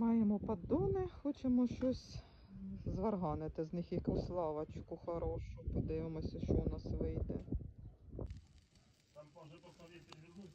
Маємо поддони, хочемо щось зварганити з них якусь лавочку хорошу. Подивимося, що у нас вийде. Там може посмотреть перевернуть.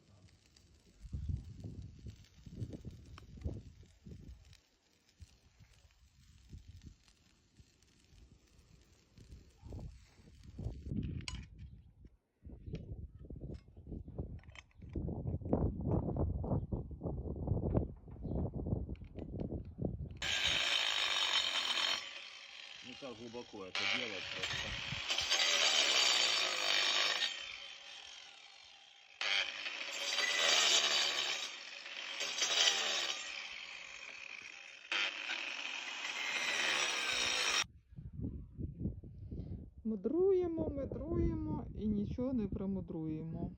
Не так глубоко это делать просто. Мудруємо, мудруємо і нічого не промудруємо.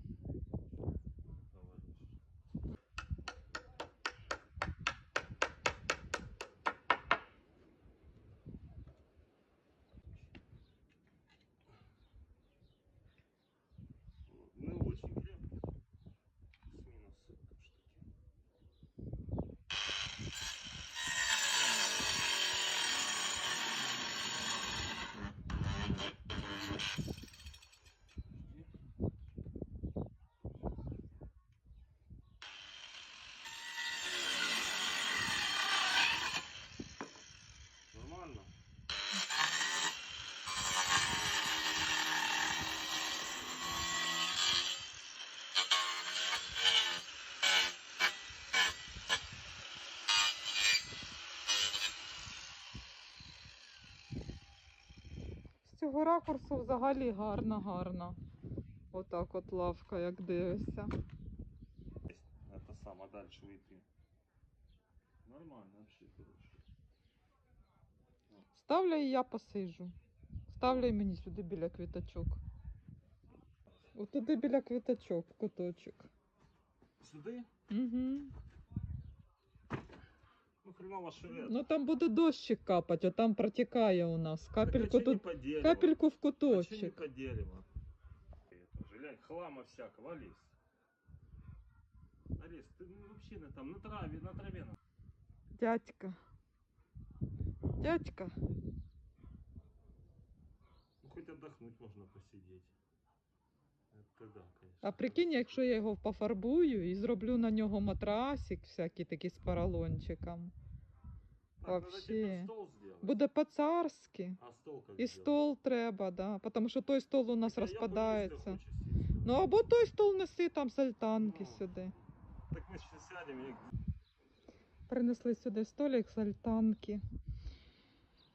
З цього ракурсу взагалі гарна, гарна. Отак от лавка, як дивишся. Это сам, а дальше уйти. Нормально вообще, короче. Ставляй і я посиджу. Ставляй мені сюди біля квіточок. Отуди біля квіточок, куточок. Сюди? Угу Ну хреново шевет. Ну там буде дощик капати, а там протікає у нас. Капельку тут, по дереву. капельку в А чё не куточок. по дереву? Это же, глянь, хлама всякого, лезь. Олесь, ты ну, вообще на там, на траве, на траве. на- Дядька. Дядька. Ну хоть отдохнуть можно посидеть. Это да, конечно. А прикинь, якщо я його пофарбую і зроблю на нього матрасик, всякий такий з поролончиком. Вообще. Буде по-царськи. А стол как І стол треба, да. Тому що той стол у нас я розпадається. Ну або той стол неси там з альтанки Ну. сюди. Так мы сейчас сядем и... Принесли сюди столик з альтанки.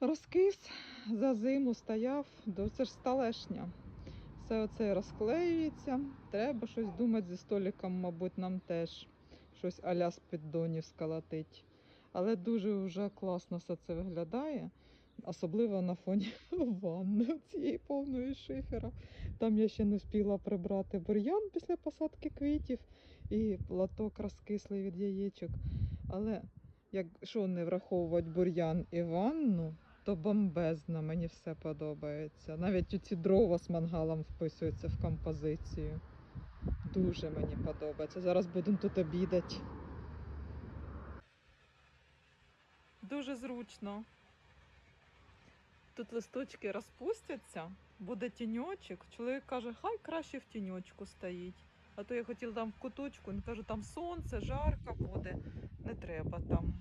Розкис за зиму стояв, це ж столешня. Все оце розклеюється. Треба щось думати зі столиком, мабуть, нам теж щось аля з піддонів сколотить. Але дуже вже класно все це виглядає. Особливо на фоні ванни цієї повної шифера. Там я ще не встигла прибрати бур'ян після посадки квітів і лоток розкислий від яєчок. Але якщо не враховувати бур'ян і ванну, то бомбезно, мені все подобається. Навіть ці дрова з мангалом вписуються в композицію. Дуже мені подобається. Зараз будемо тут обідати. Дуже зручно. Тут листочки розпустяться, буде тіньочок. Чоловік каже, хай краще в тіньочку стоїть. А то я хотіла там в куточку, він каже, там сонце, жарко буде. Не треба там.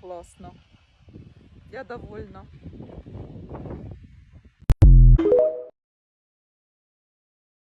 Класно. Я довольна.